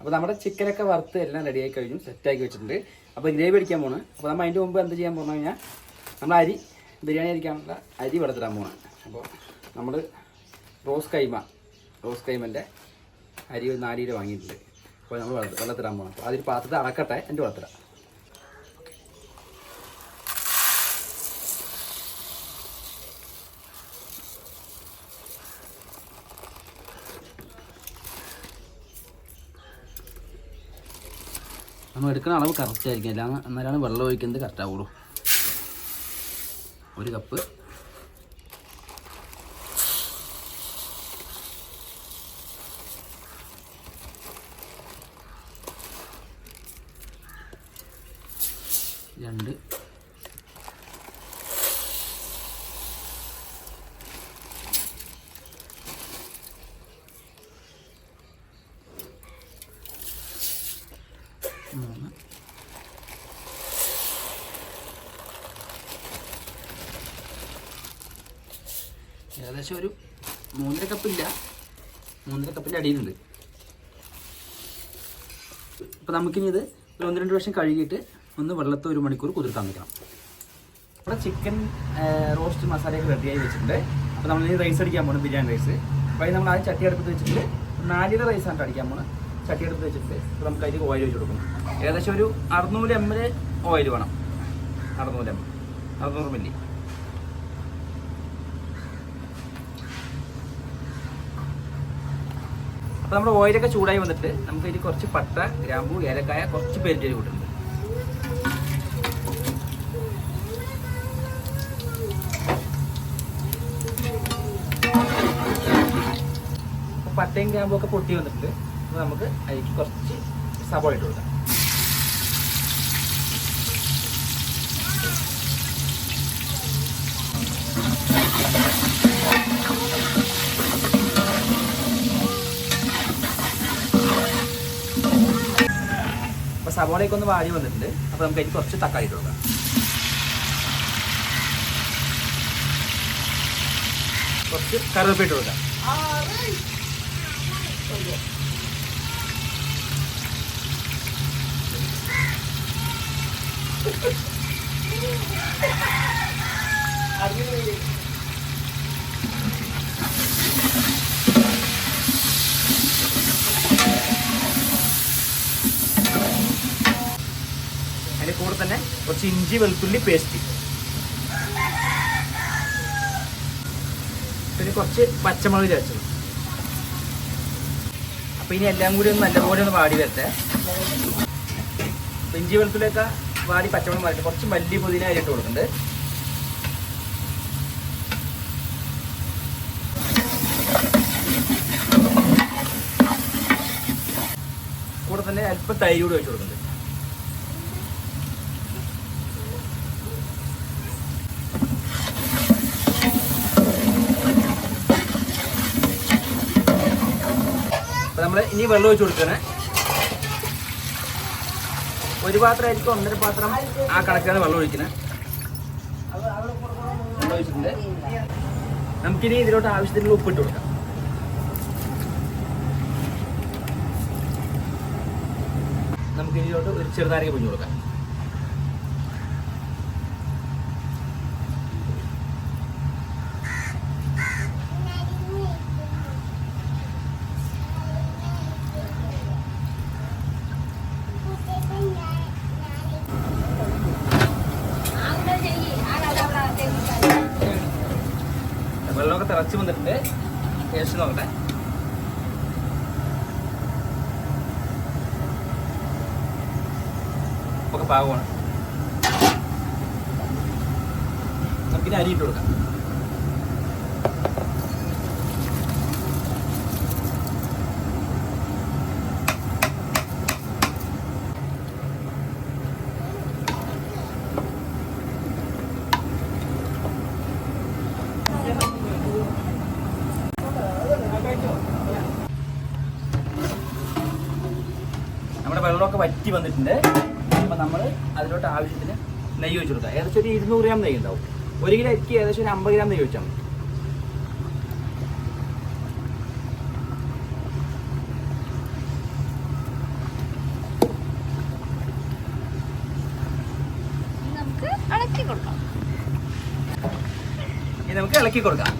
അപ്പോൾ നമ്മുടെ ചിക്കനൊക്കെ വറുത്ത് എല്ലാം റെഡിയായി കഴിഞ്ഞു സെറ്റാക്കി വെച്ചിട്ടുണ്ട്. അപ്പോൾ ഗ്രേവി അടിക്കാൻ പോകണം അപ്പോൾ നമ്മൾ അതിന്റെ മുമ്പ് എന്ത് ചെയ്യാൻ പോകുന്നത് കഴിഞ്ഞാൽ നമ്മൾ അരി ബിരിയാണി അരിക്കാനുള്ള അരി വെള്ളത്തിടാൻ പോകണം അപ്പോൾ നമ്മൾ റോസ് കൈമ റോസ് കൈമന്റെ അരി ഒരു നാല് വാങ്ങിയിട്ടുണ്ട് അപ്പോൾ നമ്മൾ വെള്ളത്തിടാൻ പോകണം അപ്പോൾ അതിൽ പാത്രത്തിൽ അളക്കട്ടെ എന്റെ വെള്ളത്തിടാം നമ്മൾ എടുക്കുന്ന അളവ് കറക്റ്റ് ആയിരിക്കും. അല്ല എന്നാലാണ് വെള്ളം ഒഴിക്കുന്നത് കറക്റ്റ് ആവുള്ളൂ. ഒരു കപ്പ് രണ്ട് മൂന്ന് ഏകദേശം ഒരു മൂന്നര കപ്പില്ല മൂന്നര കപ്പിന്റെ അടിയിലുണ്ട്. അപ്പോൾ നമുക്കിനി ഇത് ഒരു ഒന്ന് രണ്ട് പ്രാവശ്യം കഴുകിയിട്ട് ഒന്ന് വെള്ളത്തെ ഒരു മണിക്കൂർ കുതിർത്താൻ വെക്കണം. ഇവിടെ ചിക്കൻ റോസ്റ്റ് മസാലയൊക്കെ റെഡിയായി വെച്ചിട്ടുണ്ട്. അപ്പോൾ നമ്മളിനി റൈസ് അടിക്കാൻ പോകണം ബിരിയാണി റൈസ് അപ്പോൾ നമ്മൾ ആദ്യം ചട്ടി അടുപ്പത്ത് വെച്ചിട്ട് റൈസ് റൈസാണ് അടിക്കാൻ പോകണം ചട്ടി അടുപ്പത്ത് വെച്ചിട്ട് ഇപ്പോൾ നമുക്ക് അതിൽ ഓയിൽ വെച്ച് കൊടുക്കണം. ഏകദേശം ഒരു അറുന്നൂറ് എം എൽ ഓയിൽ വേണം. അറുന്നൂറ് എം എൽ അറുന്നൂറ് മില്ലി അപ്പോൾ നമ്മുടെ ഓയിലൊക്കെ ചൂടായി വന്നിട്ട് നമുക്ക് ഇതിൽ കുറച്ച് പട്ട ഗ്രാമ്പു ഏലക്കായ കുറച്ച് പെരിഞ്ചേരി കൂട്ടുണ്ട് പട്ടയും ഗ്രാമ്പും ഒക്കെ പൊട്ടി വന്നിട്ട് നമുക്ക് അതിലേക്ക് കുറച്ച് സബോള ഇട്ട് കൊടുക്കാം. അപ്പോൾ സവോളയൊക്കെ ഒന്ന് വാടി വന്നിട്ടുണ്ട്. അപ്പോൾ നമുക്ക് അതിന് കുറച്ച് തക്കാളി ഇട്ട് കൊടുക്കാം. കുറച്ച് കറിവേപ്പില ഇട്ട് കൊടുക്കാം അതിന്റെ കൂടെ തന്നെ കുറച്ച് ഇഞ്ചി വെളുത്തുള്ളി പേസ്റ്റ്. പിന്നെ കുറച്ച് പച്ചമുളക് ചേർച്ചത് അപ്പോൾ ഇനി എല്ലാം കൂടി ഒന്ന് നല്ലപോലെ ഒന്ന് വാടി വരട്ടെ. ഇഞ്ചി വെളുത്തുള്ളിയൊക്കെ വാടി പച്ചമുളക് മാറിയിട്ട് കുറച്ച് മല്ലി പുതിന അരിട്ട് കൊടുക്കുന്നുണ്ട്. കൂടെ തന്നെ അല്പം തൈര് കൂടി വെച്ച് കൊടുക്കുന്നുണ്ട്. ഇനി വെള്ളം ഒഴിച്ച് കൊടുക്കണേ. ഒരു പാത്രമായിരിക്കും ഒന്നര പാത്രം ആ കണക്കാണ് വെള്ളം ഒഴിക്കണേ. വെള്ളം ഒഴിച്ചിട്ടുണ്ട്. നമുക്കിനി ഇതിലോട്ട് ആവശ്യത്തിനുള്ള ഉപ്പിട്ട് കൊടുക്കാം. നമുക്കിതിലോട്ട് ഒരു ചെറുതാരിക പൊഞ്ഞു കൊടുക്കാം. വെള്ളമൊക്കെ തിളച്ച് വന്നിട്ട് ടേസ്റ്റ് നോക്കട്ടെ. ഒക്കെ പാകമാണ്. നമുക്കിനി അരി ഇട്ട് കൊടുക്കാം. വെള്ളമൊക്കെ വറ്റി വന്നിട്ടുണ്ട്. അപ്പം നമ്മൾ അതിലോട്ട് ആവശ്യത്തിന് നെയ്യ് വെച്ച് കൊടുക്കുക ഏകദേശം ഒരു ഇരുന്നൂറ് ഗ്രാം നെയ്യ് ഉണ്ടാവും. ഒരു കിലോ അരിക്ക് ഏകദേശം ഒരു അമ്പത് ഗ്രാം നെയ്യ് വെച്ചാൽ മതി. നമുക്ക് ഇളക്കി കൊടുക്കാം.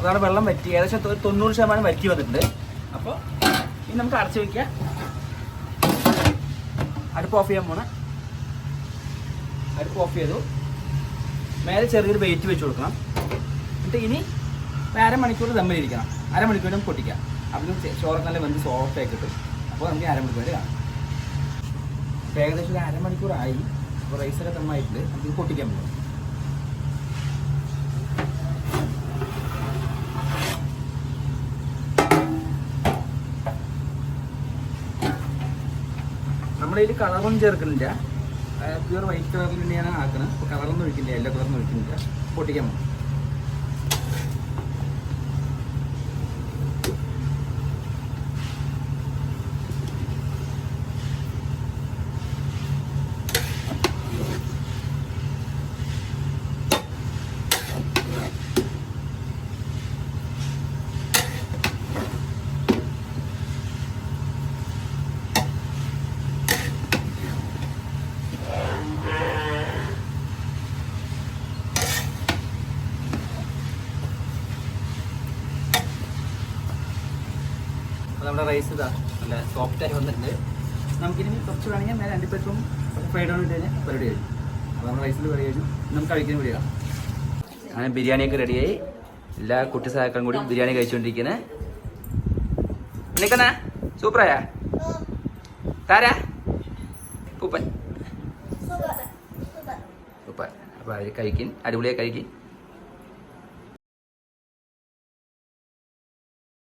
അതാണ് വെള്ളം വറ്റി. ഏകദേശം തൊ- തൊണ്ണൂറ് ശതമാനം വറ്റി വന്നിട്ടുണ്ട്. അപ്പോൾ ഇനി നമുക്ക് അടച്ചു വയ്ക്കുക അടുപ്പ് ഓഫ് ചെയ്യാൻ പോണേ. അടുപ്പ് ഓഫ് ചെയ്തു. മേലെ ചെറിയൊരു വെയിറ്റ് വെച്ച് കൊടുക്കണം. എന്നിട്ട് ഇനി ഒരു അരമണിക്കൂർ തമ്മിലിരിക്കണം അരമണിക്കൂരും പൊട്ടിക്കാം. അപ്പം ചോറൊക്കെ നല്ല വെന്ത് സോഫ്റ്റ് ആയി കിട്ടും. അപ്പോൾ നമുക്ക് അരമണിക്കൂർ കാണാം. ഏകദേശം ഒരു അരമണിക്കൂറായി അപ്പോൾ റൈസൊക്കെ തമ്മായിട്ട് നമുക്ക് പൊട്ടിക്കാൻ പോകും നമ്മളിതിൽ കളറൊന്നും ചേർക്കുന്നില്ല. പ്യൂർ വൈറ്റ് കളറിൽ തന്നെയാണ് ആക്കുന്നത്. അപ്പോൾ കളറൊന്നും ഒഴിക്കുന്നില്ല യെല്ലോ കളറൊന്നും ഒഴിക്കുന്നില്ല. പൊട്ടിക്കാൻ പോകും അപ്പോൾ നമ്മുടെ റൈസ് ഇതാ നല്ല സോഫ്റ്റായി വന്നിട്ടുണ്ട്. നമുക്കിനി കുറച്ച് വേണമെങ്കിൽ മേലെ പേർക്കും ഫ്രൈഡ് ഓൺ ഇട്ട് കഴിഞ്ഞാൽ പരിപാടി കഴിഞ്ഞു അപ്പോൾ നമ്മൾ റൈസിൽ പരിപാടി കഴിഞ്ഞു നമുക്ക് കഴിക്കുന്ന കാണാം അങ്ങനെ ബിരിയാണിയൊക്കെ റെഡിയായി എല്ലാ കുട്ടി സഹാക്കളും കൂടി ബിരിയാണി കഴിച്ചുകൊണ്ടിരിക്കുന്നത് നിൽക്കുന്ന സൂപ്പറായാ? താരാ? പൂപ്പൻ പൂപ്പൻ അപ്പോൾ അവർ കഴിക്കും. അടിപൊളിയായി കഴിക്കും.